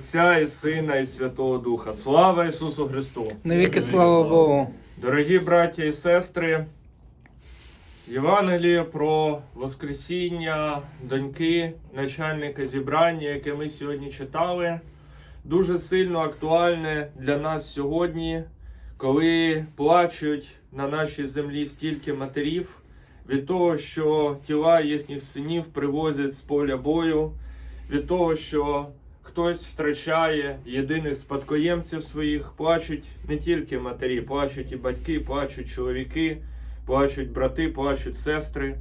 Отця і Сина, і Святого Духа. Слава Ісусу Христу! Навіки слава Богу. Дорогі браття і сестри, Євангеліє про Воскресіння доньки, начальника зібрання, яке ми сьогодні читали, дуже сильно актуальне для нас сьогодні, коли плачуть на нашій землі стільки матерів від того, що тіла їхніх синів привозять з поля бою, від того, що хтось втрачає єдиних спадкоємців своїх, плачуть не тільки матері, плачуть і батьки, плачуть чоловіки, плачуть брати, плачуть сестри,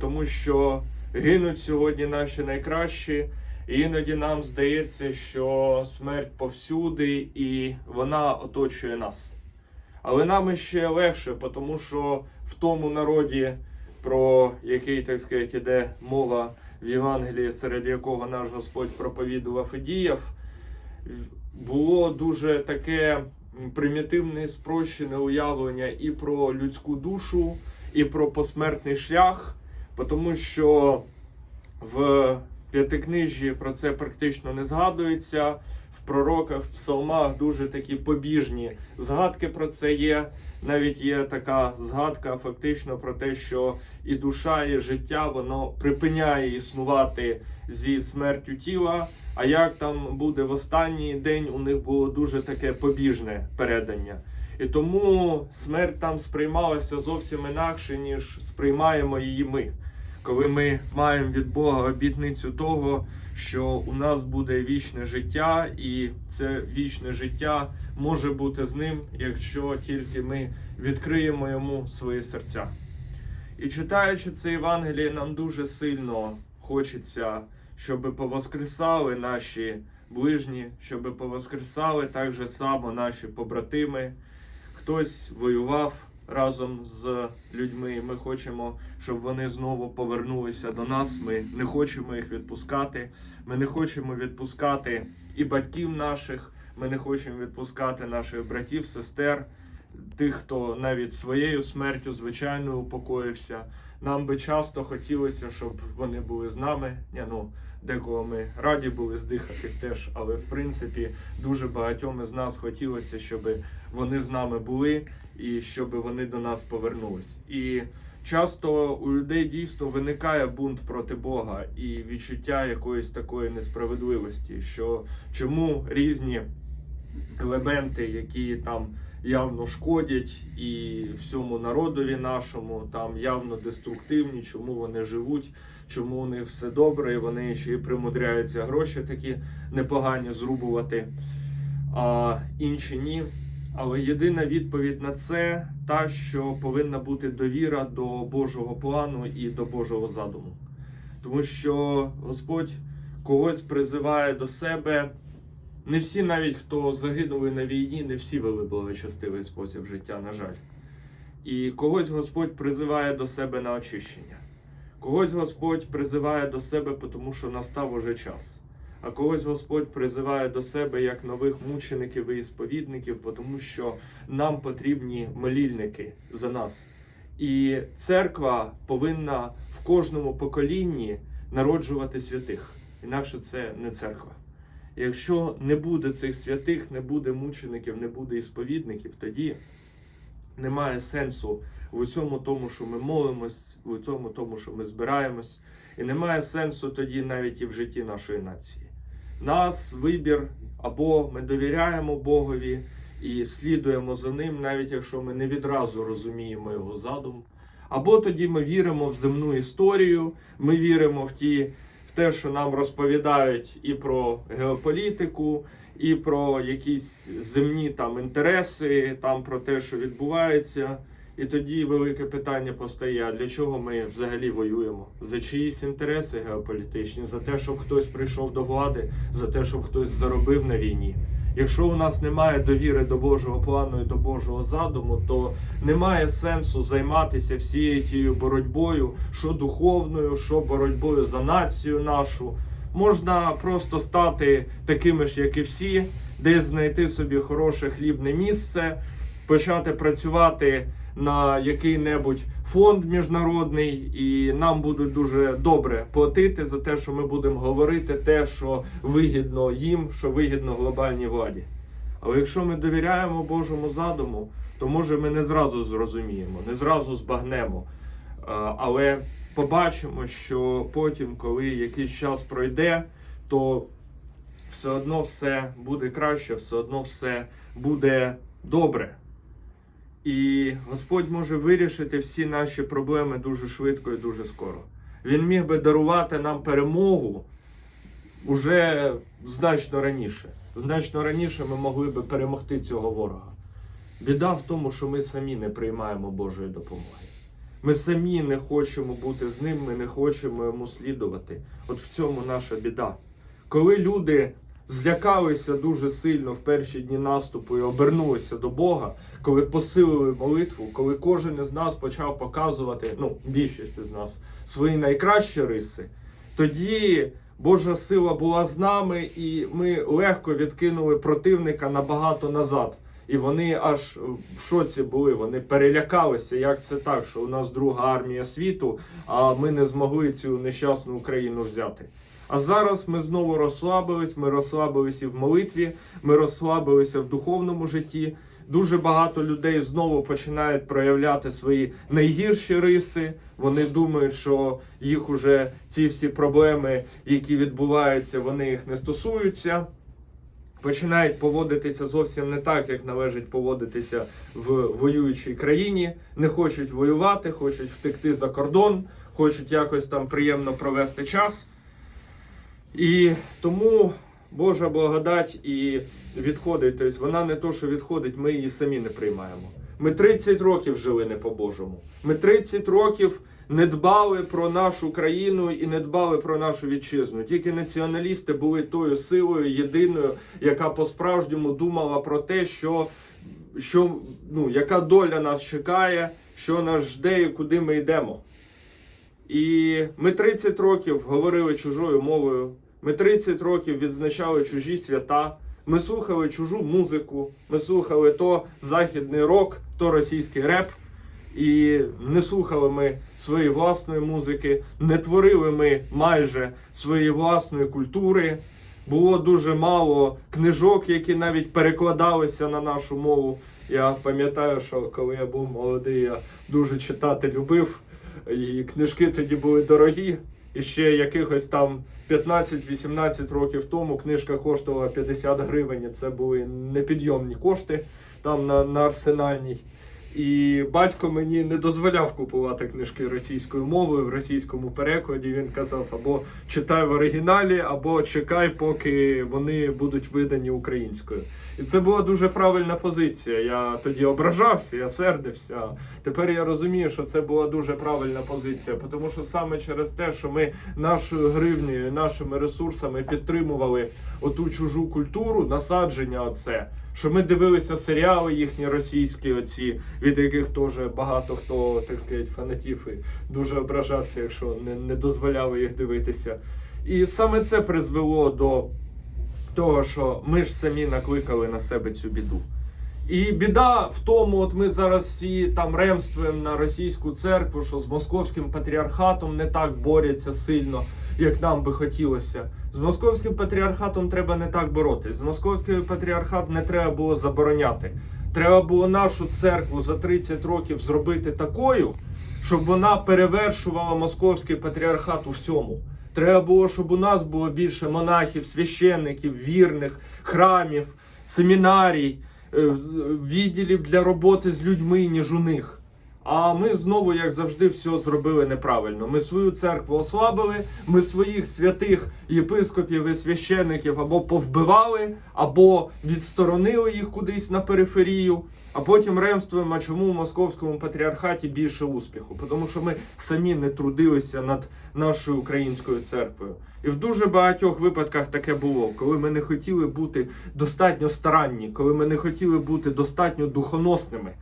тому що гинуть сьогодні наші найкращі. І іноді нам здається, що смерть повсюди і вона оточує нас. Але нам іще легше, тому що в тому народі, про який, так сказати, іде мова в Євангелії, серед якого наш Господь проповідував і діяв, було дуже таке примітивне, спрощене уявлення і про людську душу, і про посмертний шлях, тому що в п'ятикнижі про це практично не згадується. В пророках, в псалмах дуже такі побіжні згадки про це є. Навіть є така згадка фактично про те, що і душа, і життя воно припиняє існувати зі смертю тіла. А як там буде в останній день, у них було дуже таке побіжне передання. І тому смерть там сприймалася зовсім інакше, ніж сприймаємо її ми. Коли ми маємо від Бога обітницю того, що у нас буде вічне життя, і це вічне життя може бути з ним, якщо тільки ми відкриємо йому свої серця. І читаючи це Євангеліє, нам дуже сильно хочеться, щоб повоскресали наші ближні, щоб повоскресали так же само наші побратими. Хтось воював разом з людьми. Ми хочемо, щоб вони знову повернулися до нас. Ми не хочемо їх відпускати. Ми не хочемо відпускати і батьків наших. Ми не хочемо відпускати наших братів, сестер, тих, хто навіть своєю смертю, звичайно, упокоївся. Нам би часто хотілося, щоб вони були з нами. Ні, ну, декого ми раді були здихатись теж, але в принципі дуже багатьом із нас хотілося, щоб вони з нами були і щоб вони до нас повернулись. І часто у людей дійсно виникає бунт проти Бога і відчуття якоїсь такої несправедливості, що чому різні елементи, які там явно шкодять і всьому народові нашому, там явно деструктивні, чому вони живуть, чому у них все добре, і вони ще й примудряються гроші такі непогані зрубувати, а інші ні. Але єдина відповідь на це та, що повинна бути довіра до Божого плану і до Божого задуму. Тому що Господь когось призиває до себе. Не всі, навіть хто загинули на війні, не всі вели благочестивий спосіб життя, на жаль. І когось Господь призиває до себе на очищення. Когось Господь призиває до себе, тому що настав уже час. А когось Господь призиває до себе як нових мучеників і сповідників, тому що нам потрібні молільники за нас. І церква повинна в кожному поколінні народжувати святих. Інакше це не церква. Якщо не буде цих святих, не буде мучеників, не буде ісповідників, тоді немає сенсу в усьому тому, що ми молимось, в усьому тому, що ми збираємось, і немає сенсу тоді навіть і в житті нашої нації. Нас вибір або ми довіряємо Богові і слідуємо за ним, навіть якщо ми не відразу розуміємо його задум. Або тоді ми віримо в земну історію, ми віримо в ті те, що нам розповідають і про геополітику, і про якісь земні там інтереси, там про те, що відбувається. І тоді велике питання постає: для чого ми взагалі воюємо? За чиїсь інтереси геополітичні, за те, щоб хтось прийшов до влади, за те, щоб хтось заробив на війні. Якщо у нас немає довіри до Божого плану і до Божого задуму, то немає сенсу займатися всією тією боротьбою, що духовною, що боротьбою за націю нашу. Можна просто стати такими ж, як і всі, десь знайти собі хороше хлібне місце, почати працювати на який-небудь фонд міжнародний, і нам будуть дуже добре платити за те, що ми будемо говорити те, що вигідно їм, що вигідно глобальній владі. Але якщо ми довіряємо Божому задуму, то може ми не зразу зрозуміємо, не зразу збагнемо. Е, Але побачимо, що потім, коли якийсь час пройде, то все одно все буде краще, все одно все буде добре. І Господь може вирішити всі наші проблеми дуже швидко і дуже скоро. Він міг би дарувати нам перемогу уже значно раніше. Значно раніше ми могли би перемогти цього ворога. Біда в тому, що ми самі не приймаємо Божої допомоги. Ми самі не хочемо бути з ним, ми не хочемо йому слідувати. От в цьому наша біда. Коли люди злякалися дуже сильно в перші дні наступу і обернулися до Бога, коли посилили молитву, коли кожен із нас почав показувати, ну, більшість із нас, свої найкращі риси, тоді Божа сила була з нами, і ми легко відкинули противника набагато назад. І вони аж в шоці були. Вони перелякалися, як це так, що у нас друга армія світу, а ми не змогли цю нещасну Україну взяти. А зараз ми знову розслабились. Ми розслабилися в молитві, ми розслабилися в духовному житті. Дуже багато людей знову починають проявляти свої найгірші риси. Вони думають, що їх уже ці всі проблеми, які відбуваються, вони їх не стосуються починають поводитися зовсім не так, як належить поводитися в воюючій країні. Не хочуть воювати, хочуть втекти за кордон, хочуть якось там приємно провести час. І тому Божа благодать і відходить. Тобто вона не то, що відходить, ми її самі не приймаємо. Ми 30 років жили не по-божому. Ми 30 років не дбали про нашу країну і не дбали про нашу вітчизну. Тільки націоналісти були тою силою єдиною, яка по-справжньому думала про те, що, що ну, яка доля нас чекає, що нас жде і куди ми йдемо. І ми 30 років говорили чужою мовою. Ми 30 років відзначали чужі свята. Ми слухали чужу музику. Ми слухали то західний рок, то російський реп. І не слухали ми своєї власної музики, не творили ми майже своєї власної культури. Було дуже мало книжок, які навіть перекладалися на нашу мову. Я пам'ятаю, що коли я був молодий, я дуже читати любив. І книжки тоді були дорогі. І ще якихось там 15-18 років тому книжка коштувала 50 гривень. Це були непідйомні кошти там на, на арсенальній. І батько мені не дозволяв купувати книжки російською мовою в російському перекладі. Він казав: або читай в оригіналі, або чекай, поки вони будуть видані українською. І це була дуже правильна позиція. Я тоді ображався, я сердився. Тепер я розумію, що це була дуже правильна позиція, тому що саме через те, що ми нашою гривнею, нашими ресурсами підтримували оту чужу культуру, насадження, оце. Що ми дивилися серіали їхні російські, оці, від яких теж багато хто, так сказати, фанатів і дуже ображався, якщо не, не дозволяли їх дивитися. І саме це призвело до того, що ми ж самі накликали на себе цю біду. І біда в тому, от ми зараз всі там ремствуємо на російську церкву, що з московським патріархатом не так борються сильно, як нам би хотілося. З московським патріархатом треба не так боротись. З московським патріархат не треба було забороняти. Треба було нашу церкву за 30 років зробити такою, щоб вона перевершувала московський патріархат у всьому. Треба було, щоб у нас було більше монахів, священників, вірних, храмів, семінарій, е, відділів для роботи з людьми, ніж у них. А ми знову, як завжди, все зробили неправильно. Ми свою церкву ослабили, ми своїх святих єпископів і священників або повбивали, або відсторонили їх кудись на периферію. А потім ремствуємо, чому в московському патріархаті більше успіху? Тому що ми самі не трудилися над нашою українською церквою. І в дуже багатьох випадках таке було, коли ми не хотіли бути достатньо старанні, коли ми не хотіли бути достатньо духоносними.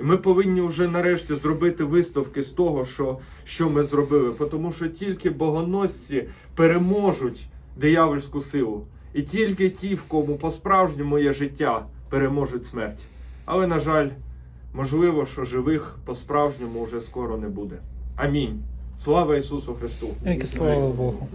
І ми повинні вже нарешті зробити виставки з того, що, що ми зробили. Тому що тільки богоносці переможуть диявольську силу. І тільки ті, в кому по-справжньому є життя, переможуть смерть. Але, на жаль, можливо, що живих по-справжньому вже скоро не буде. Амінь. Слава Ісусу Христу! Слава Богу.